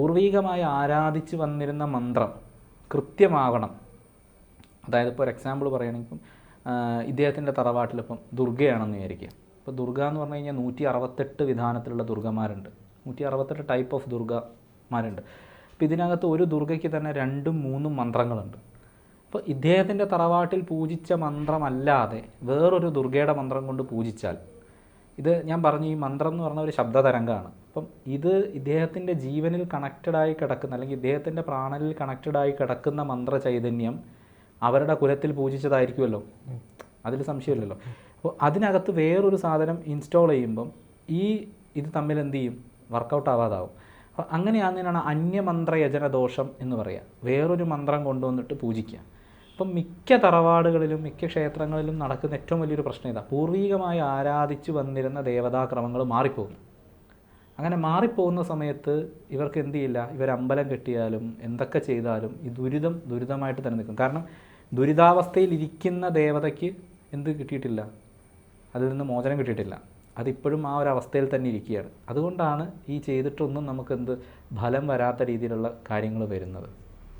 പൂർവികമായി ആരാധിച്ചു വന്നിരുന്ന മന്ത്രം കൃത്യമാവണം. അതായത് ഇപ്പോൾ ഒരു എക്സാമ്പിൾ പറയുകയാണെങ്കിൽ ഇദ്ദേഹത്തിന്റെ തറവാട്ടിലിപ്പം ദുർഗയാണെന്ന് വിചാരിക്കുക. ഇപ്പോൾ ദുർഗ എന്ന് പറഞ്ഞു കഴിഞ്ഞാൽ നൂറ്റി അറുപത്തെട്ട് വിധാനത്തിലുള്ള ദുർഗമാരുണ്ട്. നൂറ്റി അറുപത്തെട്ട് ടൈപ്പ് ഓഫ് ദുർഗമാരുണ്ട്. അപ്പോൾ ഇതിനകത്ത് ഒരു ദുർഗയ്ക്ക് തന്നെ രണ്ടും മൂന്നും മന്ത്രങ്ങളുണ്ട്. അപ്പോൾ ഇദ്ദേഹത്തിന്റെ തറവാട്ടിൽ പൂജിച്ച മന്ത്രമല്ലാതെ വേറൊരു ദുർഗയുടെ മന്ത്രം കൊണ്ട് പൂജിച്ചാൽ ഇത് ഞാൻ പറഞ്ഞു ഈ മന്ത്രം എന്ന് പറഞ്ഞ ഒരു ശബ്ദതരംഗമാണ്. അപ്പം ഇത് ഇദ്ദേഹത്തിന്റെ ജീവനിൽ കണക്റ്റഡായി കിടക്കുന്ന അല്ലെങ്കിൽ ഇദ്ദേഹത്തിന്റെ പ്രാണനിൽ കണക്റ്റഡായി കിടക്കുന്ന മന്ത്ര ചൈതന്യം അവരുടെ കുലത്തിൽ പൂജിച്ചതായിരിക്കുമല്ലോ. അതിൽ സംശയമില്ലല്ലോ. അപ്പോൾ അതിനകത്ത് വേറൊരു സാധനം ഇൻസ്റ്റാൾ ചെയ്യുമ്പം ഈ ഇത് തമ്മിൽ എന്ത് ചെയ്യും? വർക്കൗട്ട് ആവാതാവും. അപ്പോൾ അങ്ങനെയാണെന്നാണ് അന്യമന്ത്ര യജന ദോഷം എന്ന് പറയുക. വേറൊരു മന്ത്രം കൊണ്ടുവന്നിട്ട് പൂജിക്കുക. അപ്പം മിക്ക തറവാടുകളിലും മിക്ക ക്ഷേത്രങ്ങളിലും നടക്കുന്ന ഏറ്റവും വലിയൊരു പ്രശ്നം ഇതാ. പൂർവികമായി ആരാധിച്ചു വന്നിരുന്ന ദേവതാക്രമങ്ങൾ മാറിപ്പോകുന്നു അങ്ങനെ മാറിപ്പോകുന്ന സമയത്ത് ഇവർക്ക് എന്ത് ചെയ്യില്ല? ഇവർ അമ്പലം കെട്ടിയാലും എന്തൊക്കെ ചെയ്താലും ഈ ദുരിതം ദുരിതമായിട്ട് തന്നെ നിൽക്കും. കാരണം ദുരിതാവസ്ഥയിൽ ഇരിക്കുന്ന ദേവതയ്ക്ക് എന്ത് കിട്ടിയിട്ടില്ല? അതിൽ നിന്ന് മോചനം കിട്ടിയിട്ടില്ല. അതിപ്പോഴും ആ ഒരു അവസ്ഥയിൽ തന്നെ ഇരിക്കുകയാണ്. അതുകൊണ്ടാണ് ഈ ചെയ്തിട്ടൊന്നും നമുക്കെന്ത് ഫലം വരാത്ത രീതിയിലുള്ള കാര്യങ്ങൾ വരുന്നത്.